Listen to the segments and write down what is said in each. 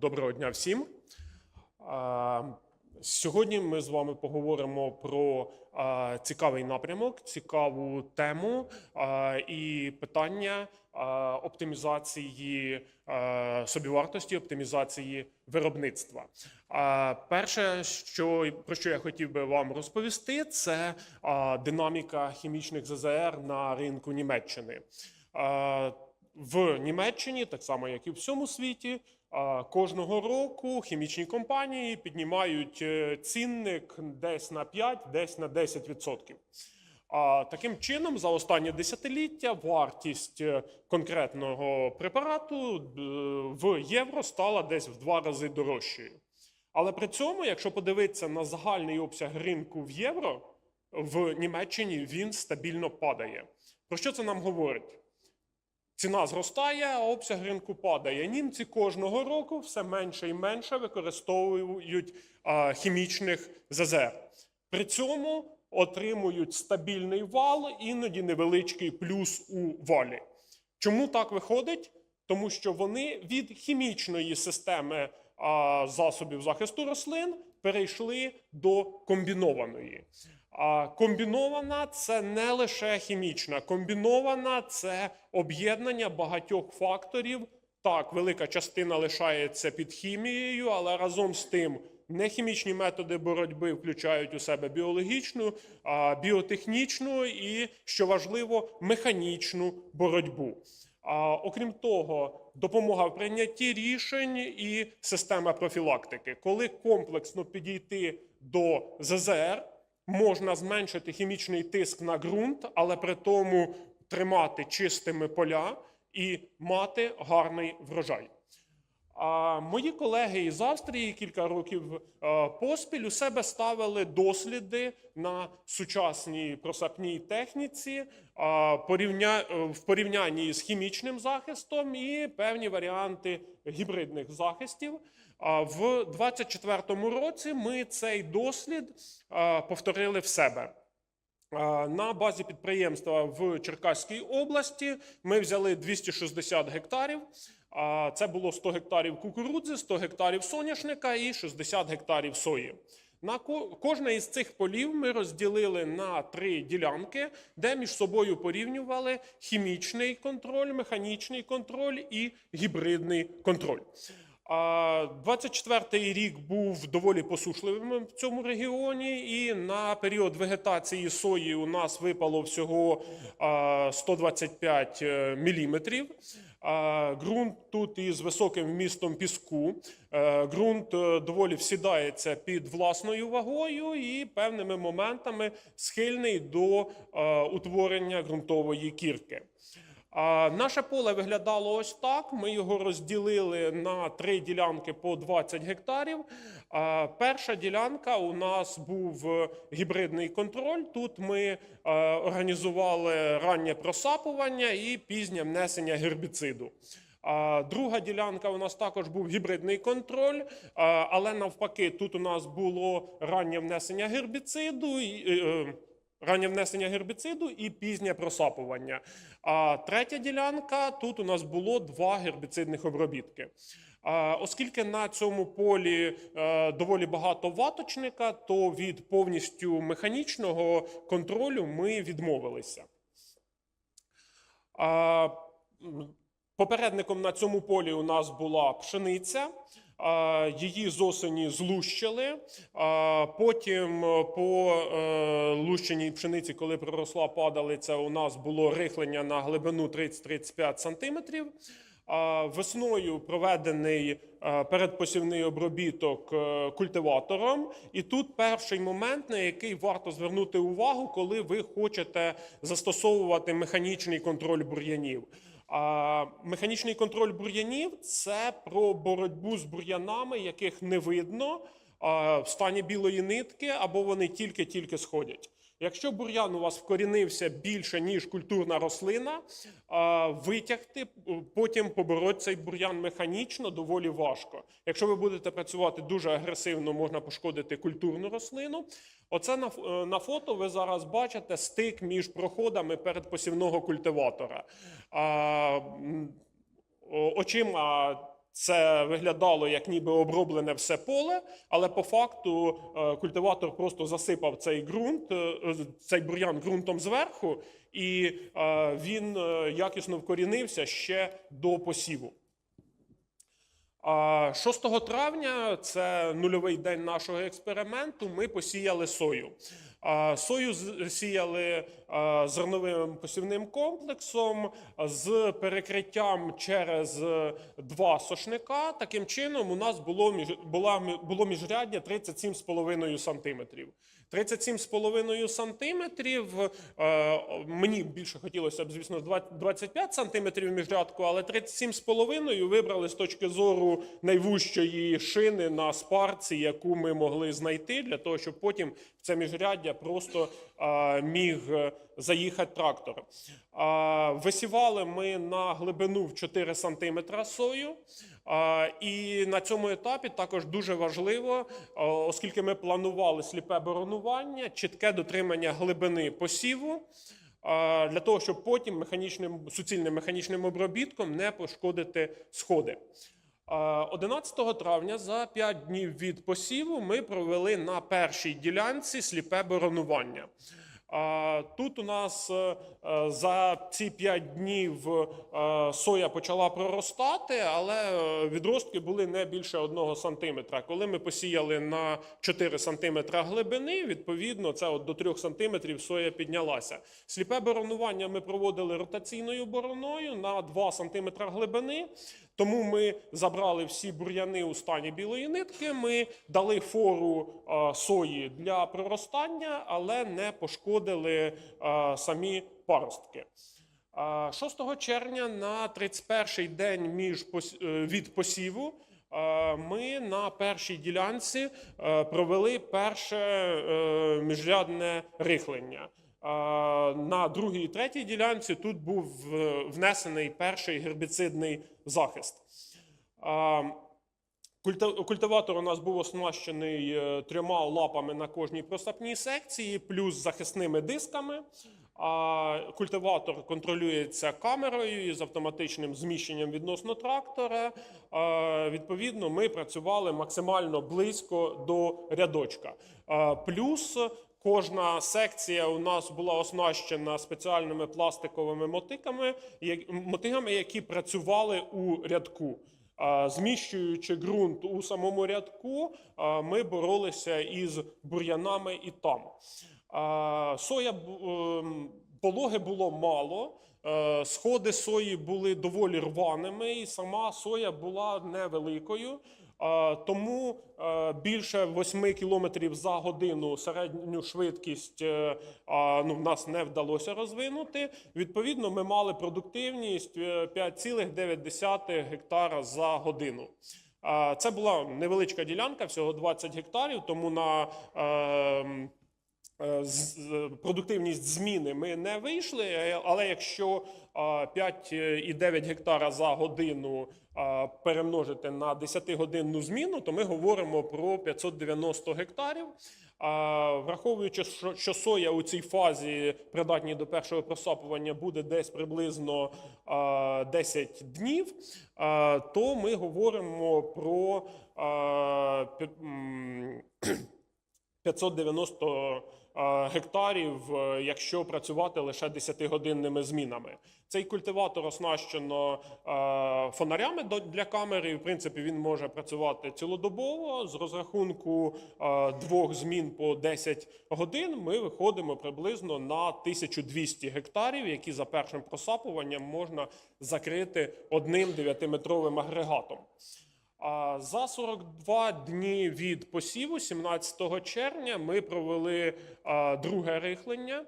Доброго дня всім. Сьогодні ми з вами поговоримо про цікавий напрямок, цікаву тему і питання оптимізації собівартості, оптимізації виробництва. Перше, що про що я хотів би вам розповісти, це динаміка хімічних ЗЗР на ринку Німеччини. В Німеччині, так само як і в всьому світі, Кожного року хімічні компанії піднімають е, цінник десь на 5, десь на 10%. А таким чином, за останнє десятиліття вартість е, конкретного препарату е, в євро стала десь в два рази дорожчою. Але при цьому, якщо подивитися на загальний обсяг ринку в євро, в Німеччині він стабільно падає. Про що це нам говорить? Ціна зростає, а обсяг ринку падає. Німці кожного року все менше і менше використовують хімічних ЗЗР. При цьому отримують стабільний вал, іноді невеличкий плюс у валі. Чому так виходить? Тому що вони від хімічної системи засобів захисту рослин перейшли до комбінованої. Комбінована це не лише хімічна, комбінована це об'єднання багатьох факторів. Так, велика частина лишається під хімією, але разом з тим нехімічні методи боротьби включають у себе біологічну, біотехнічну і, що важливо, механічну боротьбу. Окрім того, допомога в прийнятті рішень і система профілактики. Коли комплексно підійти до ЗЗР, можна зменшити хімічний тиск на ґрунт, але при тому тримати чистими поля і мати гарний врожай. А мої колеги із Австрії кілька років е, поспіль у себе ставили досліди на сучасній просапній техніці порівня... е, в порівнянні з хімічним захистом і певні варіанти гібридних захистів. В 2024 році ми цей дослід повторили в себе. На базі підприємства в Черкаській області ми взяли 260 гектарів. Це було 100 гектарів кукурудзи, 100 гектарів соняшника і 60 гектарів сої. На кожне із цих полів ми розділили на три ділянки, де між собою порівнювали хімічний контроль, механічний контроль і гібридний контроль. А 24-й рік був доволі посушливим в цьому регіоні, і на період вегетації сої у нас випало всього а, 125 міліметрів. А, Ґрунт тут із високим вмістом піску. Е, Ґрунт е, доволі всідається під власною вагою і певними моментами схильний до е, утворення ґрунтової кірки. Наше поле виглядало ось так. Ми його розділили на три ділянки по 20 гектарів. Перша ділянка у нас був е, гібридний контроль. Тут ми е, організували раннє просапування і пізнє внесення гербіциду. Друга ділянка у нас також був гібридний контроль, але навпаки, тут у нас було раннє внесення гербіциду. Раннє внесення гербіциду і пізнє просапування. А третя ділянка тут у нас було два гербіцидних обробітки. Оскільки на цьому полі е, доволі багато ваточника, то від повністю механічного контролю ми відмовилися. Попередником на цьому полі у нас була пшениця. Її з осені злущили. Потім е, по е, лущеній пшениці, коли проросла падалиця, у нас було рихлення на глибину 30-35 сантиметрів. Весною проведений е, передпосівний обробіток культиватором. І тут перший момент, на який варто звернути увагу, коли ви хочете застосовувати механічний контроль бур'янів. Механічний контроль бур'янів це про боротьбу з бур'янами, яких не видно в стані білої нитки, або вони тільки-тільки сходять. Якщо бур'ян у вас вкорінився більше, ніж культурна рослина, витягти, потім побороти цей бур'ян механічно доволі важко. Якщо ви будете працювати дуже агресивно, можна пошкодити культурну рослину. Оце на, е, на фото ви зараз бачите стик між проходами передпосівного культиватора. Очима це виглядало як ніби оброблене все поле, але по факту е, культиватор просто засипав цей ґрунт, е, цей бур'ян ґрунтом зверху, і е, він е, якісно вкорінився ще до посіву. А 6 травня, це нульовий день нашого експерименту, ми посіяли сою. Сою сіяли зерновим посівним комплексом з перекриттям через два сошника. Таким чином, у нас було між було міжряддя 37,5 сантиметрів. 37,5 сантиметрів. е, Мені більше хотілося б, звісно, 20 25 сантиметрів міжрядку, але 37,5 вибрали з точки зору найвужчої шини на спарці, яку ми могли знайти, для того, щоб потім в це міжряддя просто е, міг е, заїхати трактор. Висівали ми на глибину в 4 сантиметра сою. І на цьому етапі також дуже важливо, оскільки ми планували сліпе боронування, чітке дотримання глибини посіву. Для того, щоб потім механічним суцільним механічним обробітком не пошкодити сходи. 11 травня, за 5 днів від посіву, ми провели на першій ділянці сліпе боронування. Тут у нас е, е, за ці 5 днів е, соя почала проростати, але відростки були не більше 1 сантиметра. Коли ми посіяли на 4 сантиметра глибини, відповідно, це от до 3 сантиметрів соя піднялася. Сліпе боронування ми проводили ротаційною бороною на 2 сантиметра глибини. Тому ми забрали всі бур'яни у стані білої нитки. Ми дали фору сої для проростання, але не пошкодили самі паростки. Е, 6 червня на 31-й день між е, від посіву. Ми на першій ділянці е, провели перше е, міжрядне рихлення. На другій і третій ділянці тут був е, внесений перший гербіцидний захист. Культиватор у нас був оснащений е, трьома лапами на кожній просапній секції, плюс захисними дисками. Культиватор контролюється камерою із автоматичним зміщенням відносно трактора. Відповідно, ми працювали максимально близько до рядочка. Плюс Кожна секція у нас була оснащена спеціальними пластиковими мотиками, мотигами, які працювали у рядку. Зміщуючи ґрунт у самому рядку, ми боролися із бур'янами і там. Соя ем, пологи було мало. е, Сходи сої були доволі рваними, і сама соя була невеликою. Тому е, більше 8 км за годину середню швидкість е, ну, в нас не вдалося розвинути. Відповідно, ми мали продуктивність е, 5,9 гектара за годину. Це була невеличка ділянка, всього 20 гектарів, тому на е, Е, з- продуктивність зміни ми не вийшли, е, але якщо а, 5,9 гектара за годину перемножити на 10-годинну зміну, то ми говоримо про 590 гектарів. Враховуючи, що, соя у цій фазі придатній до першого просапування буде десь приблизно 10 днів, то ми говоримо про а, пі- м, 590 е, гектарів, е, якщо працювати лише 10-годинними змінами. Цей культиватор оснащено е, фонарями для камери. В принципі, він може працювати цілодобово. З розрахунку е, двох змін по 10 годин ми виходимо приблизно на 1200 гектарів, які за першим просапуванням можна закрити одним 9-метровим агрегатом. За 42 дні від посіву, 17 червня, ми провели друге рихлення.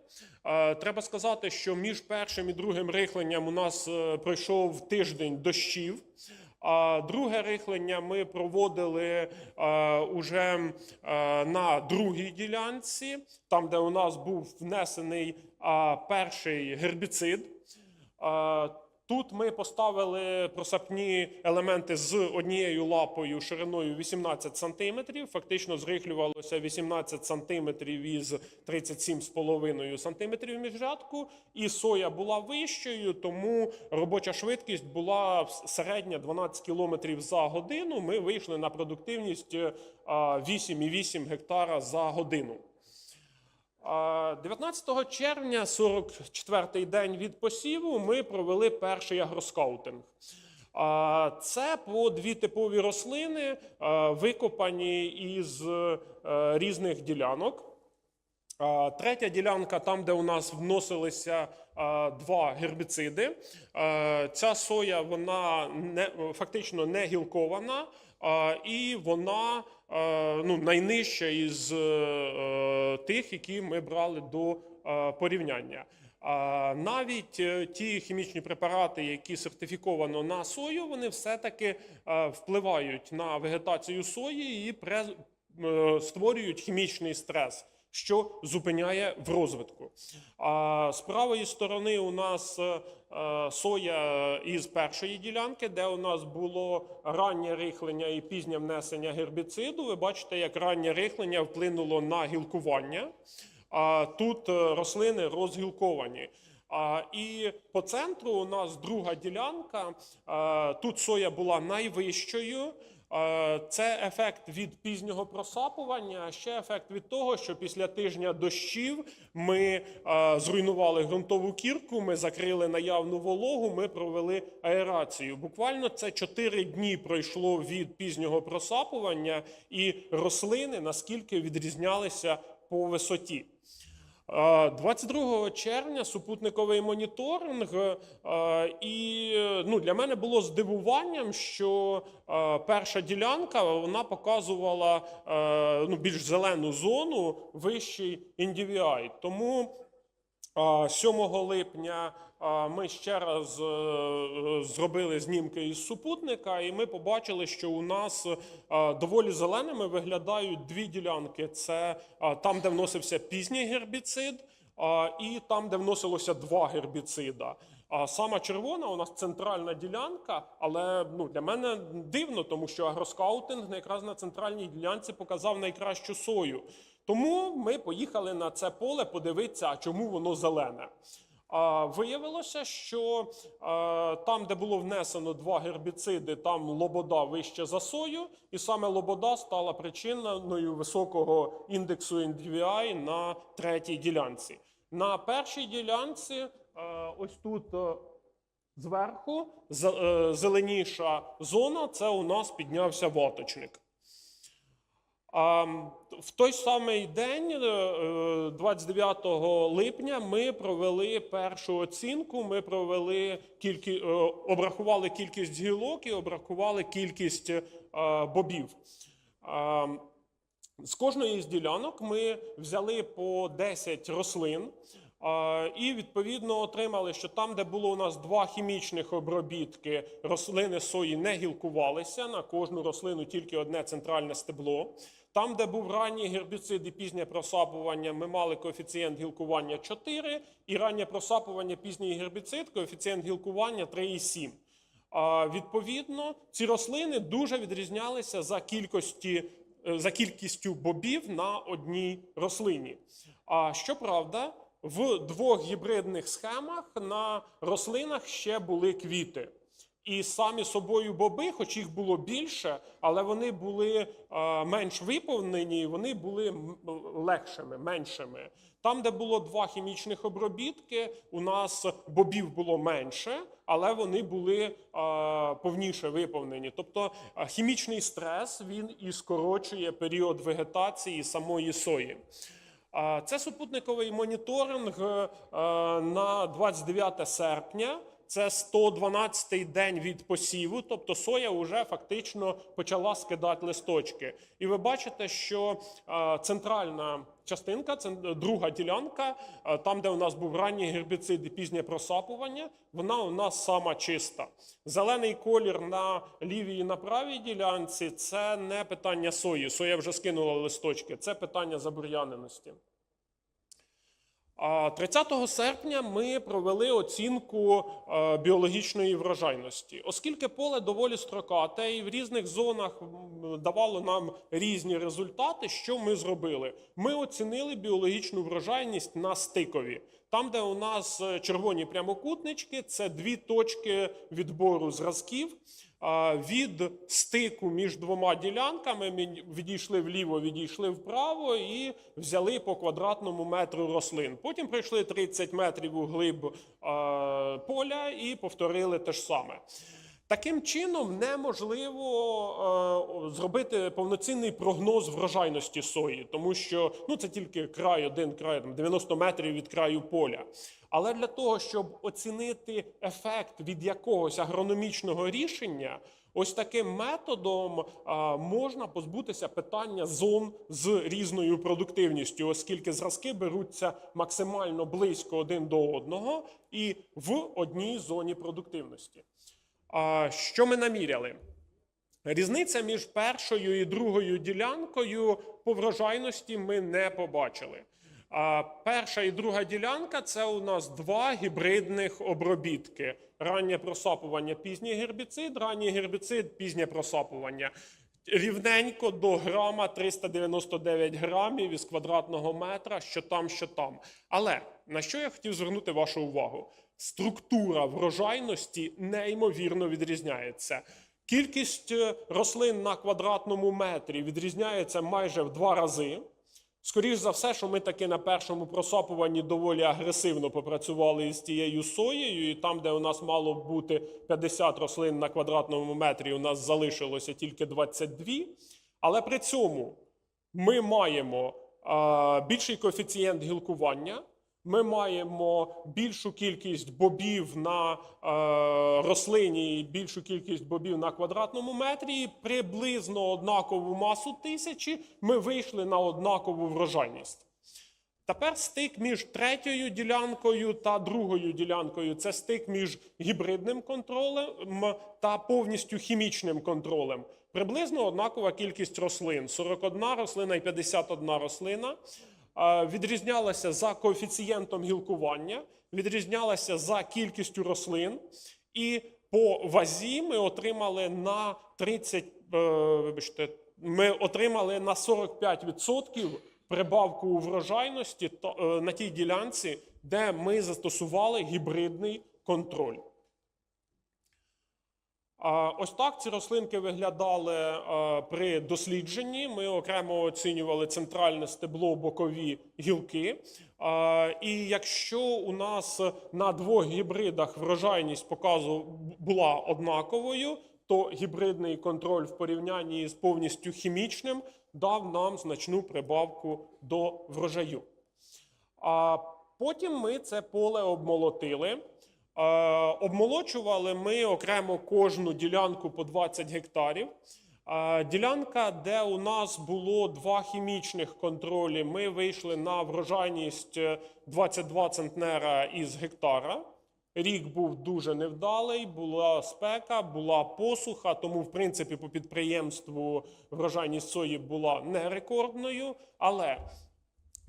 Треба сказати, що між першим і другим рихленням у нас е, пройшов тиждень дощів. А друге рихлення ми проводили уже на другій ділянці, там, де у нас був внесений перший гербіцид. Тут ми поставили просапні елементи з однією лапою шириною 18 см. Фактично зрихлювалося 18 см із 37,5 см міжрядку. І соя була вищою, тому робоча швидкість була середня 12 км за годину. Ми вийшли на продуктивність е, а, 8,8 гектара за годину. А, 19 червня, 44-й день від посіву, ми провели перший агроскаутинг. Це по дві типові рослини, викопані із е, різних ділянок. Третя ділянка, там, де у нас вносилися два гербіциди. Ця соя вона не, фактично не гілкована, і вона ну, найнижча із е, тих, які ми брали до е, порівняння. Навіть е, ті хімічні препарати, які сертифіковано на сою, вони все-таки е, впливають на вегетацію сої і е, створюють хімічний стрес, що зупиняє в розвитку. А з правої сторони у нас е, соя із першої ділянки, де у нас було раннє рихлення і пізнє внесення гербіциду. Ви бачите, як раннє рихлення вплинуло на гілкування. А тут е, рослини розгілковані. А, і по центру у нас друга ділянка. А, тут соя була найвищою. А, Це ефект від пізнього просапування, а ще ефект від того, що після тижня дощів ми зруйнували ґрунтову кірку, ми закрили наявну вологу, ми провели аерацію. Буквально це 4 дні пройшло від пізнього просапування, і рослини наскільки відрізнялися по висоті. Е, 22 червня супутниковий моніторинг, е, і ну, для мене було здивуванням, що е, перша ділянка вона показувала е, ну, більш зелену зону, вищий NDVI. Тому 7 липня ми ще раз е, е, зробили знімки із супутника, і ми побачили, що у нас доволі зеленими виглядають дві ділянки: це там, де вносився пізній гербіцид, і там, де вносилося два гербіцида. А сама червона у нас центральна ділянка, але ну для мене дивно, тому що агроскаутинг якраз на центральній ділянці показав найкращу сою. Тому ми поїхали на це поле подивитися, чому воно зелене. А, виявилося, що там, де було внесено два гербіциди, там лобода вище за сою, і саме лобода стала причиною високого індексу NDVI на третій ділянці. На першій ділянці, е, ось тут е, зверху, е, зеленіша зона, це у нас піднявся ваточник. В той самий день, е, е, 29 липня, ми провели першу оцінку. Ми провели кількі, е, обрахували кількість гілок і обрахували кількість е, бобів. З кожної з ділянок ми взяли по 10 рослин. І відповідно отримали, що там, де було у нас два хімічних обробітки, рослини сої не гілкувалися. На кожну рослину тільки одне центральне стебло. Там, де був ранній гербіцид і пізнє просапування, ми мали коефіцієнт гілкування 4, і раннє просапування, пізній гербіцид, коефіцієнт гілкування 3,7. А, відповідно, ці рослини дуже відрізнялися за кількості. е, За кількістю бобів на одній рослині. А щоправда, в двох гібридних схемах на рослинах ще були квіти. І самі собою боби, хоч їх було більше, але вони були е, менш виповнені, вони були легшими, меншими. Там, де було два хімічних обробітки, у нас бобів було менше, але вони були е, повніше виповнені. Тобто е, хімічний стрес він і скорочує період вегетації самої сої. Це супутниковий моніторинг на 29 серпня. Це 112-й день від посіву, тобто соя вже фактично почала скидати листочки. І ви бачите, що центральна частинка, це друга ділянка, там, де у нас був ранній гербіцид і пізнє просапування, вона у нас сама чиста. Зелений колір на лівій і на правій ділянці це не питання сої. Соя вже скинула листочки, це питання забур'яненості. А 30 серпня ми провели оцінку е, біологічної врожайності, оскільки поле доволі строкате і в різних зонах давало нам різні результати. Що ми зробили? Ми оцінили біологічну врожайність на стикові. Там, де у нас е, червоні прямокутнички, це дві точки відбору зразків. Від стику між двома ділянками ми відійшли вліво, відійшли вправо і взяли по квадратному метру рослин. Потім пройшли 30 метрів у глиб поля і повторили те ж саме. Таким чином неможливо е, зробити повноцінний прогноз врожайності сої, тому що ну це тільки край, один край, там 90 метрів від краю поля. Але для того, щоб оцінити ефект від якогось агрономічного рішення, ось таким методом можна позбутися питання зон з різною продуктивністю, оскільки зразки беруться максимально близько один до одного і в одній зоні продуктивності. Що ми наміряли? Різниця між першою і другою ділянкою по врожайності ми не побачили. Перша і друга ділянка це у нас два гібридних обробітки: раннє просапування, пізній гербіцид, ранній гербіцид, пізнє просапування. Рівненько до грама 399 грамів із квадратного метра, що там, що там. Але на що я хотів звернути вашу увагу? Структура врожайності неймовірно відрізняється. Кількість е, рослин на квадратному метрі відрізняється майже в два рази. Скоріш за все, що ми таки на першому просапуванні доволі агресивно попрацювали із тією соєю, і там, де у нас мало бути 50 рослин на квадратному метрі, у нас залишилося тільки 22. Але при цьому ми маємо більший коефіцієнт гілкування. Ми маємо більшу кількість бобів на е, рослині, більшу кількість бобів на квадратному метрі, приблизно однакову масу тисячі. Ми вийшли на однакову врожайність. Тепер стик між третьою ділянкою та другою ділянкою це стик між гібридним контролем та повністю хімічним контролем. Приблизно однакова кількість рослин: 41 рослина і 51 рослина. Відрізнялася за коефіцієнтом гілкування, відрізнялася за кількістю рослин, і по вазі ми отримали на 30, е, вибачте, ми отримали на 45% прибавку у врожайності е, на тій ділянці, де ми застосували гібридний контроль. Ось так ці рослинки виглядали е, при дослідженні. Ми окремо оцінювали центральне стебло, бокові гілки. І якщо у нас на двох гібридах врожайність показу була однаковою, то гібридний контроль в порівнянні з повністю хімічним дав нам значну прибавку до врожаю. А потім ми це поле обмолотили. Е, Обмолочували ми окремо кожну ділянку по 20 гектарів. Е, Ділянка, де у нас було два хімічних контролі, ми вийшли на врожайність е, 22 центнера із гектара. Рік був дуже невдалий, була спека, була посуха, тому, в принципі, по підприємству врожайність сої була не рекордною. Але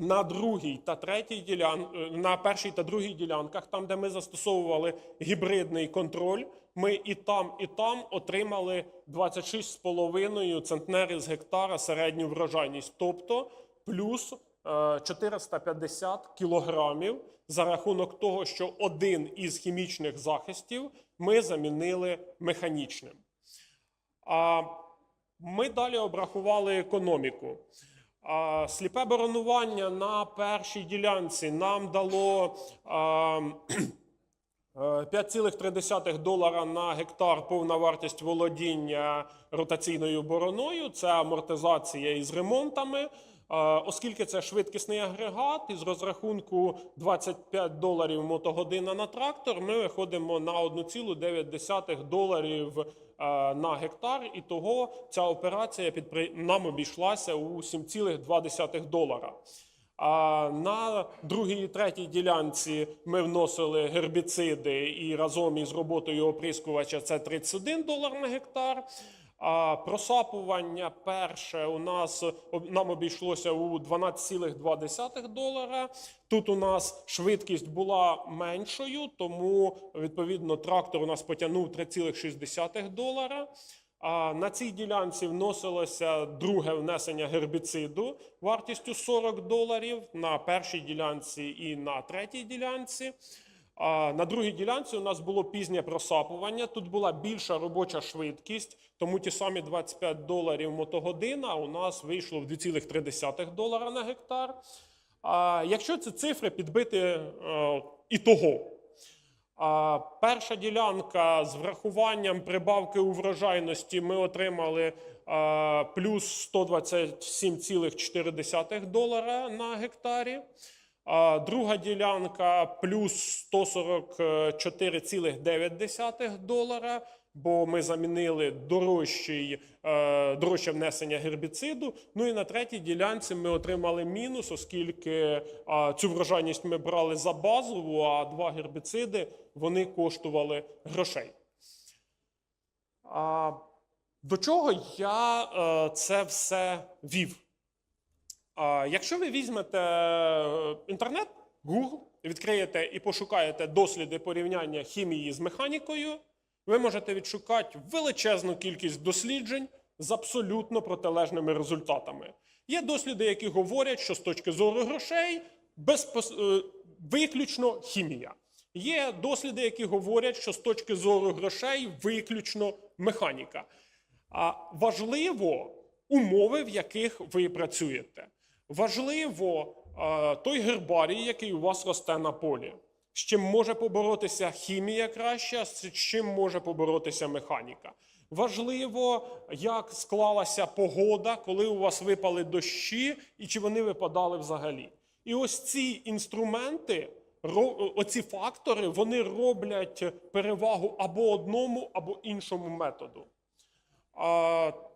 на другій та третій ділян... е, на першій та другій ділянках, там, де ми застосовували гібридний контроль, ми і там, і там отримали 26,5 центнери з гектара середню врожайність, тобто плюс е, 450 кілограмів за рахунок того, що один із хімічних захистів ми замінили механічним. А ми далі обрахували економіку. Сліпе боронування на першій ділянці нам дало 5,3 долара на гектар повна вартість володіння ротаційною бороною. Це амортизація із ремонтами. Е, Оскільки це швидкісний агрегат, із розрахунку 25 доларів мотогодина на трактор, ми виходимо на 1,9 доларів е, на гектар. І того ця операція нам обійшлася у 7,2 долара. А на другій і третій ділянці ми вносили гербіциди і разом із роботою оприскувача це 31 долар на гектар. А просапування перше у нас нам обійшлося у 12,2 долара. Тут у нас швидкість була меншою, тому відповідно трактор у нас потягнув 3,6 долара. На цій ділянці вносилося друге внесення гербіциду вартістю 40 доларів на першій ділянці і на третій ділянці. На другій ділянці у нас було пізнє просапування. Тут була більша робоча швидкість, тому ті самі 25 доларів мотогодина у нас вийшло в 2,3 долара на гектар. Якщо ці цифри підбити е, і того, перша ділянка з врахуванням прибавки у врожайності ми отримали плюс 127,4 долара на гектарі. Друга ділянка плюс 144,9 долара, бо ми замінили дорожчий, е, дорожче внесення гербіциду. Ну і на третій ділянці ми отримали мінус, оскільки цю врожайність ми брали за базову, а два гербіциди вони коштували грошей. До чого я е, це все вів? Якщо ви візьмете е, інтернет, Google, відкриєте і пошукаєте досліди порівняння хімії з механікою, ви можете відшукати величезну кількість досліджень з абсолютно протилежними результатами. Є досліди, які говорять, що з точки зору грошей безпос- е, виключно хімія. Є досліди, які говорять, що з точки зору грошей виключно механіка. А важливо умови, в яких ви працюєте. Важливо е, той гербарій, який у вас росте на полі. З чим може поборотися хімія краще, з чим може поборотися механіка. Важливо, як склалася погода, коли у вас випали дощі, і чи вони випадали взагалі. І ось ці інструменти, оці фактори, вони роблять перевагу або одному, або іншому методу.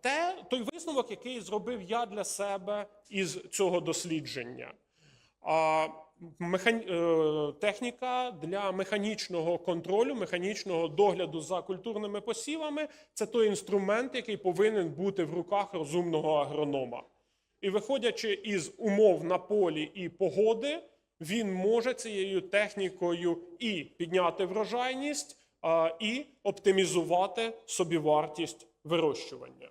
Те, той висновок, який зробив я для себе із цього дослідження. Е, техніка для механічного контролю, механічного догляду за культурними посівами це той інструмент, який повинен бути в руках розумного агронома. І виходячи із умов на полі і погоди, він може цією технікою і підняти врожайність, і оптимізувати собівартість вирощування.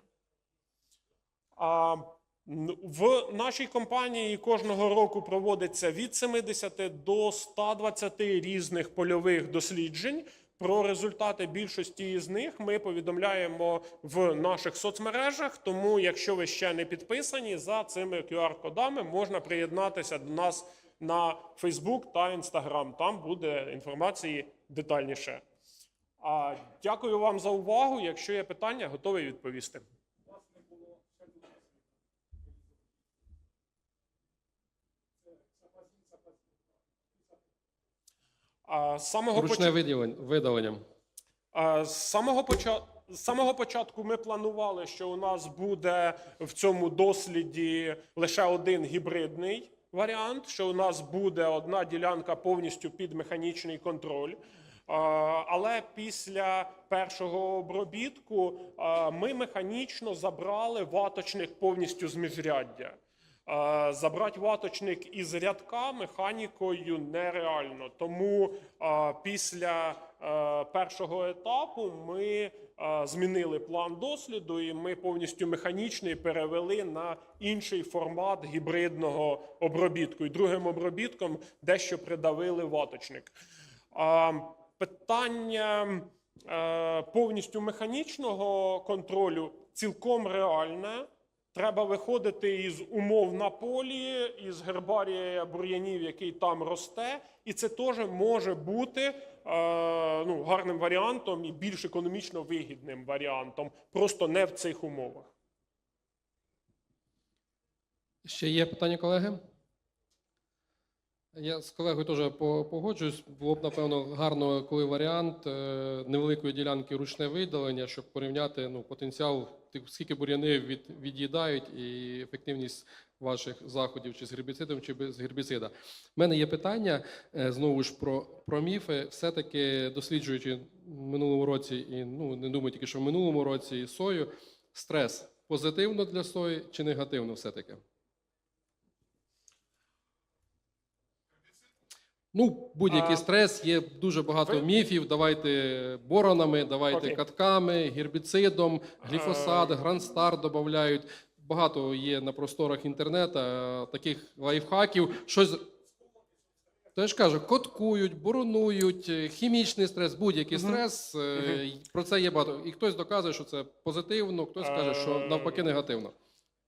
В нашій компанії кожного року проводиться від 70 до 120 різних польових досліджень. Про результати більшості з них ми повідомляємо в наших соцмережах. Тому, якщо ви ще не підписані, за цими QR-кодами можна приєднатися до нас на Facebook та Instagram. Там буде інформації детальніше. А дякую вам за увагу. Якщо є питання, готовий відповісти. З самого Ручне початку. виділення, видалення. З самого, поча... з самого початку ми планували, що у нас буде в цьому досліді лише один гібридний варіант, що у нас буде одна ділянка повністю під механічний контроль. Але після першого обробітку ми механічно забрали ваточник повністю з міжряддя. Забрати ваточник із рядка механікою нереально. Тому після першого етапу ми змінили план досліду, і ми повністю механічний перевели на інший формат гібридного обробітку. І другим обробітком дещо придавили ваточник. Питання повністю механічного контролю цілком реальне. Треба виходити із умов на полі, із гербарія бур'янів, який там росте, і це теж може бути е, ну, гарним варіантом і більш економічно вигідним варіантом, просто не в цих умовах. Ще є питання, колеги? Я з колегою теж погоджуюсь. Було б, напевно, гарно, коли варіант е, невеликої ділянки ручне видалення, щоб порівняти ну, потенціал, скільки бур'яни від, від'їдають і ефективність ваших заходів чи з гербіцидом, чи без гербіцида. У мене є питання е, знову ж про, про міфи. Все-таки досліджуючи в минулому році, і ну не думаю тільки, що в минулому році і сою, стрес позитивно для сої чи негативно все-таки? Ну, будь-який А, стрес, є дуже багато ви- міфів. Давайте боронами, давайте Окей. катками, гербіцидом, гліфосат, Е, гранстар додають. Багато є на просторах інтернету е, таких лайфхаків. Щось то я ж кажу, коткують, боронують, е, хімічний стрес, будь-який Мгм. стрес. е, й- Про це є багато. І хтось доказує, що це позитивно, хтось каже, що Е, навпаки негативно.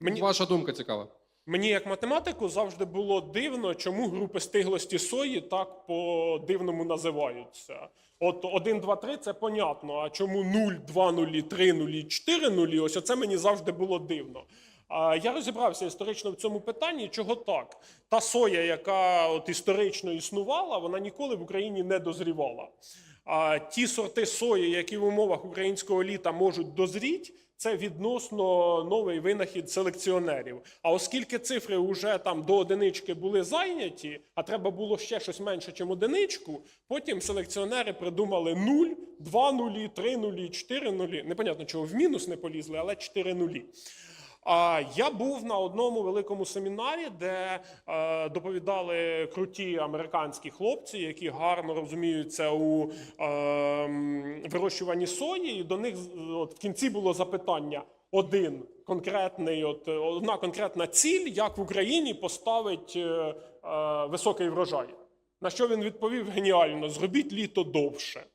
Мені, Ваша думка цікава. Мені як математику завжди було дивно, чому групи стиглості сої так по-дивному називаються. От 1, 2, 3 це понятно. А чому 0, 2 нулі, 3 нулі, 4 нулі? Ось оце мені завжди було дивно. Я розібрався історично в цьому питанні. Чого так? Та соя, яка от історично існувала, вона ніколи в Україні не дозрівала. Ті сорти сої, які в умовах українського літа можуть дозріти, це відносно новий винахід селекціонерів. А оскільки цифри вже там до одинички були зайняті, а треба було ще щось менше, ніж одиничку, потім селекціонери придумали 0, 2 нулі, 3 нулі, 4 нулі. Непонятно, чого в мінус не полізли, але 4 нулі. Я був на одному великому семінарі, де е, доповідали круті американські хлопці, які гарно розуміються у е, вирощуванні сої. І до них от, в кінці було запитання: один конкретний, от одна конкретна ціль, як в Україні поставить е, е, високий врожай. На що він відповів геніально: зробіть літо довше.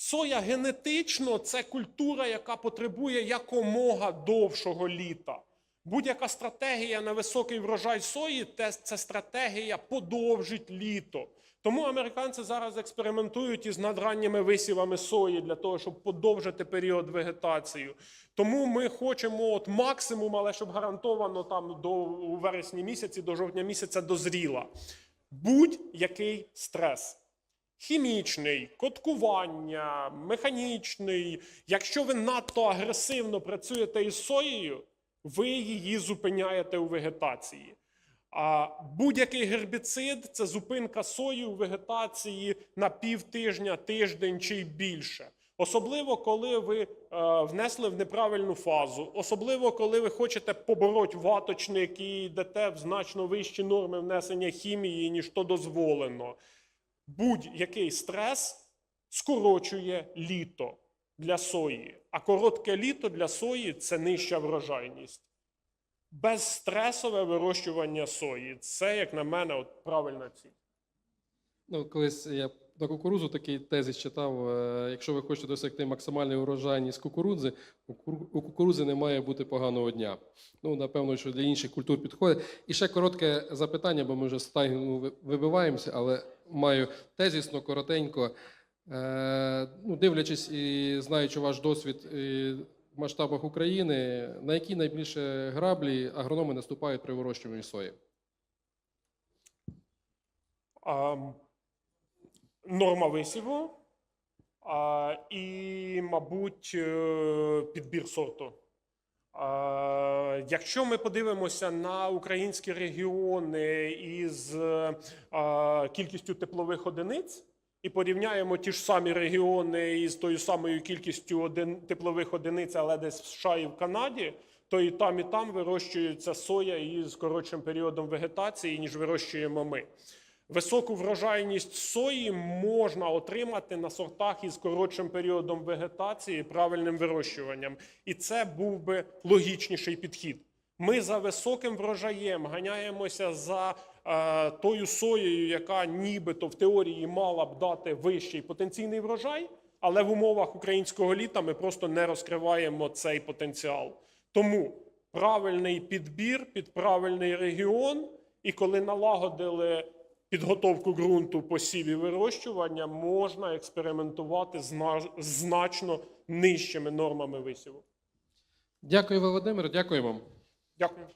Соя генетично це культура, яка потребує якомога довшого літа. Будь-яка стратегія на високий врожай сої це стратегія подовжить літо. Тому американці зараз експериментують із надранніми висівами сої для того, щоб подовжити період вегетації. Тому ми хочемо от максимум, але щоб гарантовано там до у вересні місяці, до жовтня місяця дозріла. Будь-який стрес хімічний, коткування, механічний. Якщо ви надто агресивно працюєте із соєю, ви її зупиняєте у вегетації. А будь-який гербіцид це зупинка сої у вегетації на півтижня, тиждень чи більше. Особливо, коли ви е, внесли в неправильну фазу, особливо, коли ви хочете побороть ваточник і йдете в значно вищі норми внесення хімії, ніж то дозволено будь-який стрес скорочує літо для сої. А коротке літо для сої це нижча врожайність. Безстресове вирощування сої це, як на мене, от правильна ціль. Ну, колись я на кукурузу такий тезис читав. е, Якщо ви хочете досягти максимальної урожайність кукурудзи, у кур- кукурудзи не має бути поганого дня. Ну, напевно, що для інших культур підходить. І ще коротке запитання, бо ми вже з тайму вибиваємося, але маю тезісно, коротенько. Е, Ну, дивлячись і знаючи ваш досвід е, в масштабах України, на які найбільше граблі агрономи наступають при вирощуванні сої? А, норма висіву а, і, мабуть, е, підбір сорту. Якщо ми подивимося на українські регіони із кількістю теплових одиниць і порівняємо ті ж самі регіони із тою самою кількістю теплових одиниць, але десь в США і в Канаді, то і там, і там вирощується соя із коротшим періодом вегетації, ніж вирощуємо ми. Високу врожайність сої можна отримати на сортах із коротшим періодом вегетації, правильним вирощуванням. І це був би логічніший підхід. Ми за високим врожаєм ганяємося за е, тою соєю, яка нібито в теорії мала б дати вищий потенційний врожай, але в умовах українського літа ми просто не розкриваємо цей потенціал. Тому правильний підбір під правильний регіон, і коли налагодили підготовку ґрунту, посів і вирощування, можна експериментувати з значно нижчими нормами висіву. Дякую, Володимир. Дякую вам. Дякую.